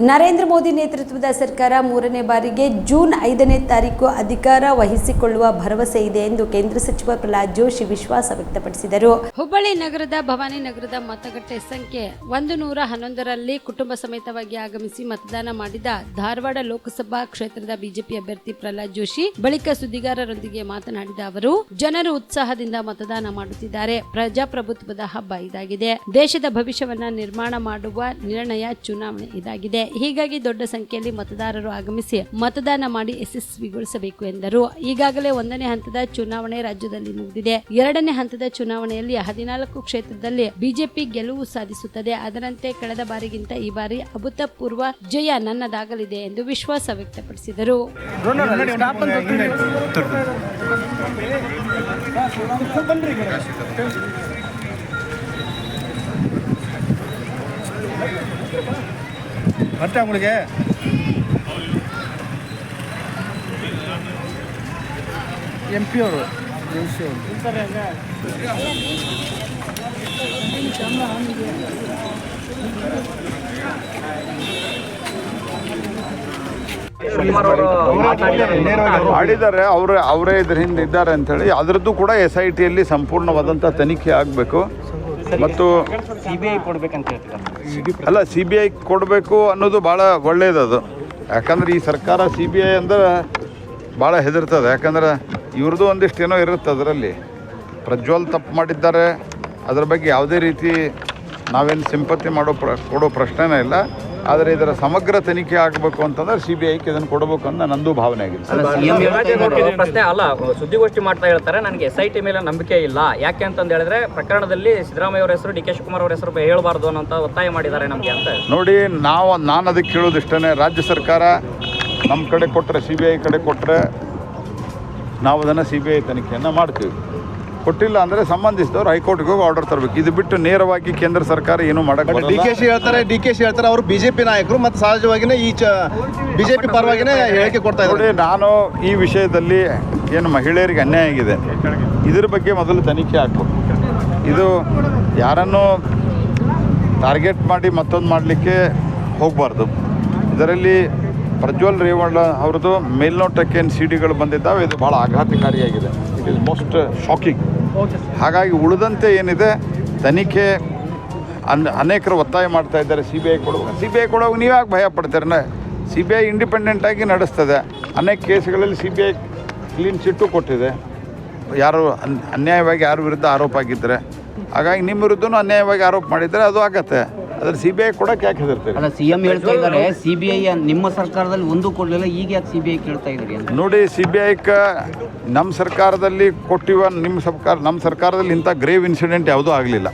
ನರೇಂದ್ರ ಮೋದಿ ನೇತೃತ್ವದ ಸರ್ಕಾರ ಮೂರನೇ ಬಾರಿಗೆ ಜೂನ್ ಐದನೇ ತಾರೀಕು ಅಧಿಕಾರ ವಹಿಸಿಕೊಳ್ಳುವ ಭರವಸೆ ಇದೆ ಎಂದು ಕೇಂದ್ರ ಸಚಿವ ಪ್ರಹ್ಲಾದ್ ಜೋಶಿ ವಿಶ್ವಾಸ ವ್ಯಕ್ತಪಡಿಸಿದರು. ಹುಬ್ಬಳ್ಳಿ ನಗರದ ಭವಾನಿ ನಗರದ ಮತಗಟ್ಟೆ ಸಂಖ್ಯೆ ಒಂದು ನೂರ ಹನ್ನೊಂದರಲ್ಲಿ ಕುಟುಂಬ ಸಮೇತವಾಗಿ ಆಗಮಿಸಿ ಮತದಾನ ಮಾಡಿದ ಧಾರವಾಡ ಲೋಕಸಭಾ ಕ್ಷೇತ್ರದ ಬಿಜೆಪಿ ಅಭ್ಯರ್ಥಿ ಪ್ರಹ್ಲಾದ್ ಜೋಶಿ ಬಳಿಕ ಸುದ್ದಿಗಾರರೊಂದಿಗೆ ಮಾತನಾಡಿದ ಅವರು, ಜನರು ಉತ್ಸಾಹದಿಂದ ಮತದಾನ ಮಾಡುತ್ತಿದ್ದಾರೆ. ಪ್ರಜಾಪ್ರಭುತ್ವದ ಹಬ್ಬ ಇದಾಗಿದೆ. ದೇಶದ ಭವಿಷ್ಯವನ್ನ ನಿರ್ಮಾಣ ಮಾಡುವ ನಿರ್ಣಯ ಚುನಾವಣೆ ಇದಾಗಿದೆ. ಹೀಗಾಗಿ ದೊಡ್ಡ ಸಂಖ್ಯೆಯಲ್ಲಿ ಮತದಾರರು ಆಗಮಿಸಿ ಮತದಾನ ಮಾಡಿ ಯಶಸ್ವಿಗೊಳಿಸಬೇಕು ಎಂದರು. ಈಗಾಗಲೇ ಒಂದನೇ ಹಂತದ ಚುನಾವಣೆ ರಾಜ್ಯದಲ್ಲಿ ಮುಗಿದಿದೆ. ಎರಡನೇ ಹಂತದ ಚುನಾವಣೆಯಲ್ಲಿ ಹದಿನಾಲ್ಕು ಕ್ಷೇತ್ರದಲ್ಲಿ ಬಿಜೆಪಿ ಗೆಲುವು ಸಾಧಿಸುತ್ತದೆ. ಅದರಂತೆ ಕಳೆದ ಬಾರಿಗಿಂತ ಈ ಬಾರಿ ಅಭೂತಪೂರ್ವ ಜಯ ನನ್ನದಾಗಲಿದೆ ಎಂದು ವಿಶ್ವಾಸ ವ್ಯಕ್ತಪಡಿಸಿದರು. ಬರ್ತಾ உங்களுக்கு ಎಂ ಪಿ ಅವರು ಎಂ ಸಿ ಅವರು ಮಾಡಿದ್ದಾರೆ ಅವರೇ ಅವರೇ ಇದ್ರ ಹಿಂದೆ ಇದ್ದಾರೆ ಅಂಥೇಳಿ ಅದರದ್ದು ಕೂಡ ಎಸ್ ಐ ಟಿಯಲ್ಲಿ ಸಂಪೂರ್ಣವಾದಂಥ ತನಿಖೆ ಆಗಬೇಕು ಮತ್ತು ಸಿಬಿಐ ಕೊಡ್ಬೇಕಂತ ಹೇಳ್ತಿದ್ದಾರೆ ಅಲ್ಲ ಸಿ ಬಿ ಐ ಕೊಡಬೇಕು ಅನ್ನೋದು ಭಾಳ ಒಳ್ಳೆಯದದು ಯಾಕಂದ್ರೆ ಈ ಸರ್ಕಾರ ಸಿ ಬಿ ಐ ಅಂದ್ರೆ ಭಾಳ ಹೆದರ್ತದೆ. ಯಾಕಂದ್ರೆ ಇವ್ರದ್ದು ಒಂದಿಷ್ಟು ಏನೋ ಇರುತ್ತೆ ಅದರಲ್ಲಿ. ಪ್ರಜ್ವಲ್ ತಪ್ಪು ಮಾಡಿದ್ದಾರೆ. ಅದ್ರ ಬಗ್ಗೆ ಯಾವುದೇ ರೀತಿ ನಾವೇನು ಸಿಂಪತಿ ಮಾಡೋ ಪ್ರ ಕೊಡೋ ಪ್ರಶ್ನೆನೇ ಇಲ್ಲ. ಆದರೆ ಇದರ ಸಮಗ್ರ ತನಿಖೆ ಆಗಬೇಕು ಅಂತಂದ್ರೆ ಸಿ ಬಿ ಐಗೆ ಇದನ್ನು ಕೊಡಬೇಕು ಅಂತ ನಂದು ಭಾವನೆ ಆಗಿದೆ. ಪ್ರಶ್ನೆ ಅಲ್ಲ ಸುದ್ದಿಗೋಷ್ಠಿ ಮಾಡ್ತಾ ಹೇಳ್ತಾರೆ ನನಗೆ ಎಸ್ ಐ ಟಿ ಮೇಲೆ ನಂಬಿಕೆ ಇಲ್ಲ. ಯಾಕೆ ಅಂತಂದು ಹೇಳಿದ್ರೆ ಪ್ರಕರಣದಲ್ಲಿ ಸಿದ್ದರಾಮಯ್ಯ ಅವರ ಹೆಸರು ಡಿ ಕೆ ಶಿವಕುಮಾರ್ ಅವರ ಹೆಸರು ಹೇಳಬಾರ್ದು ಅನ್ನೋ ಒತ್ತಾಯ ಮಾಡಿದ್ದಾರೆ ನಮಗೆ ಅಂತ. ನೋಡಿ ನಾವು ನಾನು ಅದಕ್ಕೆ ಕೇಳೋದು ಇಷ್ಟೇ ರಾಜ್ಯ ಸರ್ಕಾರ ನಮ್ಮ ಕಡೆ ಕೊಟ್ಟರೆ ಸಿ ಬಿ ಐ ಕಡೆ ಕೊಟ್ಟರೆ ನಾವು ಅದನ್ನು ಸಿ ಬಿ ಐ ತನಿಖೆಯನ್ನು ಮಾಡ್ತೀವಿ. ಕೊಟ್ಟಿಲ್ಲ ಅಂದರೆ ಸಂಬಂಧಿಸಿದವರು ಹೈಕೋರ್ಟ್ಗೆ ಹೋಗಿ ಆರ್ಡರ್ ತರಬೇಕು. ಇದು ಬಿಟ್ಟು ನೇರವಾಗಿ ಕೇಂದ್ರ ಸರ್ಕಾರ ಏನು ಮಾಡೋಕ್ಕೆ ಡಿ ಕೆ ಶಿ ಹೇಳ್ತಾರೆ ಡಿ ಕೆ ಶಿ ಹೇಳ್ತಾರೆ ಅವರು ಬಿಜೆಪಿ ನಾಯಕರು ಮತ್ತು ಸಹಜವಾಗಿನೇ ಈ ಚ ಬಿಜೆಪಿ ಪರವಾಗಿನೇ ಹೇಳಿಕೆ ಕೊಡ್ತಾ ಇದ್ದಾರೆ. ನಾನು ಈ ವಿಷಯದಲ್ಲಿ ಏನು ಮಹಿಳೆಯರಿಗೆ ಅನ್ಯಾಯ ಆಗಿದೆ. ಇದ್ರ ಬಗ್ಗೆ ಮೊದಲು ತನಿಖೆ ಆಗಬೇಕು ಇದು ಯಾರನ್ನು ಟಾರ್ಗೆಟ್ ಮಾಡಿ ಮತ್ತೊಂದು ಮಾಡಲಿಕ್ಕೆ ಹೋಗಬಾರ್ದು. ಇದರಲ್ಲಿ ಪ್ರಜ್ವಲ್ ರೇವಣ್ಣ ಅವ್ರದ್ದು ಮೇಲ್ನೋಟಕ್ಕೆ ಏನು ಸಿ ಡಿಗಳು ಬಂದಿದ್ದಾವೆ ಇದು ಭಾಳ ಆಘಾತಕಾರಿಯಾಗಿದೆ. ಇಟ್ ಈಸ್ ಮೋಸ್ಟ್ ಶಾಕಿಂಗ್ ಹಾಗಾಗಿ ಉಳಿದಂತೆ ಏನಿದೆ, ತನಿಖೆ ಅನ್, ಅನೇಕರು ಒತ್ತಾಯ ಮಾಡ್ತಾ ಇದ್ದಾರೆ ಸಿ ಬಿ ಐ ಕೊಡುವಾಗ ಸಿ ಬಿ ಐ ಕೊಡುವಾಗ ನೀವು ಯಾಕೆ ಭಯ ಪಡ್ತೀರನ್ನ ಸಿ ಬಿ ಐ ಇಂಡಿಪೆಂಡೆಂಟಾಗಿ ನಡೆಸ್ತದೆ. ಅನೇಕ ಕೇಸ್ಗಳಲ್ಲಿ C B I clean chit ಕೊಟ್ಟಿದೆ. ಯಾರು ಅನ್, ಅನ್ಯಾಯವಾಗಿ ಯಾರ ವಿರುದ್ಧ ಆರೋಪ ಆಗಿದ್ದರೆ ಹಾಗಾಗಿ ನಿಮ್ಮ ವಿರುದ್ಧನೂ ಅನ್ಯಾಯವಾಗಿ ಆರೋಪ ಮಾಡಿದರೆ ಅದು ಆಗತ್ತೆ. ಅದ್ರ ಸಿ ಬಿ ಐ ಕೊಡಕ್ಕೆ ಯಾಕೆ ಹೆದರ್ತೀರಿ? ಅಲ್ಲ ಸಿಎಂ ಹೇಳ್ತಾ ಇದ್ದಾರೆ. ಐ ನಿಮ್ಮ ಸರ್ಕಾರದಲ್ಲಿ ಒಂದು ಕೊಡಲಿಲ್ಲ ಈಗ ಯಾಕೆ ಸಿ ಬಿ ಐ ಕೇಳ್ತಾ ಇದ್ರಿ ಅಂತ? ನೋಡಿ ಸಿ ಬಿ ಐಕ್ಕೆ ನಮ್ಮ ಸರ್ಕಾರದಲ್ಲಿ ಕೊಟ್ಟಿವ ನಿಮ್ಮ ಸರ್ಕಾರ ನಮ್ಮ ಸರ್ಕಾರದಲ್ಲಿ ಇಂಥ ಗ್ರೇವ್ ಇನ್ಸಿಡೆಂಟ್ ಯಾವುದೂ ಆಗಲಿಲ್ಲ.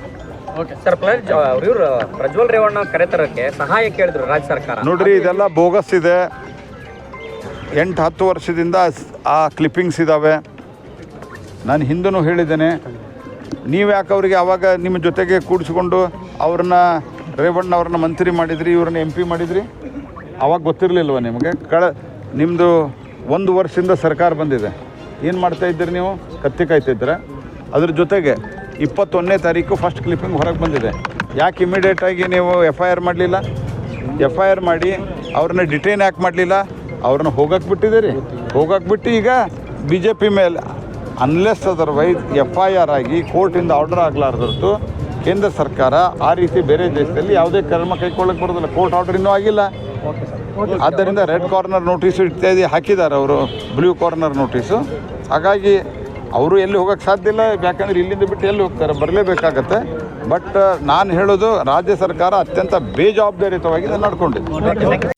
ಸರ್ ಪ್ಲಸ್ ಇವರು ಪ್ರಜ್ವಲ್ ರೇವಣ್ಣ ಕರೆತರಕ್ಕೆ ಸಹಾಯ ಕೇಳಿದ್ರು ರಾಜ್ಯ ಸರ್ಕಾರ. ನೋಡ್ರಿ ಇದೆಲ್ಲ ಬೋಗಸ್ ಇದೆ. ಎಂಟು ಹತ್ತು ವರ್ಷದಿಂದ ಸ್- ಆ ಕ್ಲಿಪ್ಪಿಂಗ್ಸ್ ಇದ್ದಾವೆ ನಾನು ಹಿಂದೂ ಹೇಳಿದ್ದೇನೆ. ನೀವು ಯಾಕೆ ಅವರಿಗೆ ಆವಾಗ ನಿಮ್ಮ ಜೊತೆಗೆ ಕೂಡಿಸ್ಕೊಂಡು ಅವ್ರನ್ನ ರೇವಣ್ಣ ಅವ್ರನ್ನ ಮಂತ್ರಿ ಮಾಡಿದ್ರಿ, ಇವ್ರನ್ನ ಎಂ ಪಿ ಮಾಡಿದ್ರಿ? ಅವಾಗ ಗೊತ್ತಿರಲಿಲ್ವ ನಿಮಗೆ? ಕಳ ನಿಮ್ಮದು ಒಂದು ವರ್ಷದಿಂದ ಸರ್ಕಾರ ಬಂದಿದೆ. ಏನು ಮಾಡ್ತಾ ಇದ್ದೀರಿ ನೀವು? ಕತ್ತಿ ಕಾಯ್ತಿದ್ದೀರ ಅದ್ರ ಜೊತೆಗೆ ಇಪ್ಪತ್ತೊಂದನೇ ತಾರೀಕು ಫಸ್ಟ್ ಕ್ಲಿಪ್ಪಿಂಗ್ ಹೊರಗೆ ಬಂದಿದೆ. ಯಾಕೆ ಇಮಿಡಿಯೇಟಾಗಿ ನೀವು ಎಫ್ ಐ ಆರ್ ಮಾಡಲಿಲ್ಲ? ಎಫ್ ಐ ಆರ್ ಮಾಡಿ ಅವ್ರನ್ನ ಡಿಟೈನ್ ಯಾಕೆ ಮಾಡಲಿಲ್ಲ? ಅವ್ರನ್ನ ಹೋಗಕ್ಕೆ ಬಿಟ್ಟಿದ್ದೀರಿ? ಹೋಗಕ್ಕೆ ಬಿಟ್ಟು ಈಗ ಬಿ ಜೆ ಪಿ ಮೇಲೆ unless otherwise F I R ಆಗಿ ಕೋರ್ಟಿಂದ ಆರ್ಡರ್ ಆಗಲಾರ್ದಷ್ಟು ಕೇಂದ್ರ ಸರ್ಕಾರ ಆ ರೀತಿ ಬೇರೆ ದೇಶದಲ್ಲಿ ಯಾವುದೇ ಕ್ರಮ ಕೈಗೊಳ್ಳಕ್ಕೆ ಬರೋದಿಲ್ಲ. ಕೋರ್ಟ್ ಆರ್ಡರ್ ಇನ್ನೂ ಆಗಿಲ್ಲ. ಆದ್ದರಿಂದ ರೆಡ್ ಕಾರ್ನರ್ ನೋಟಿಸು ಇತ್ಯಾದಿ ಹಾಕಿದ್ದಾರೆ ಅವರು. ಬ್ಲೂ ಕಾರ್ನರ್ ನೋಟಿಸು ಹಾಗಾಗಿ ಅವರು ಎಲ್ಲಿ ಹೋಗೋಕ್ಕೆ ಸಾಧ್ಯ ಇಲ್ಲ. ಯಾಕಂದರೆ ಇಲ್ಲಿಂದ ಬಿಟ್ಟು ಎಲ್ಲಿ ಹೋಗ್ತಾರೆ? ಬರಲೇಬೇಕಾಗತ್ತೆ. ಬಟ್ ನಾನು ಹೇಳೋದು ರಾಜ್ಯ ಸರ್ಕಾರ ಅತ್ಯಂತ ಬೇಜವಾಬ್ದಾರಿಯುತವಾಗಿ ನಡ್ಕೊಂಡಿದೆ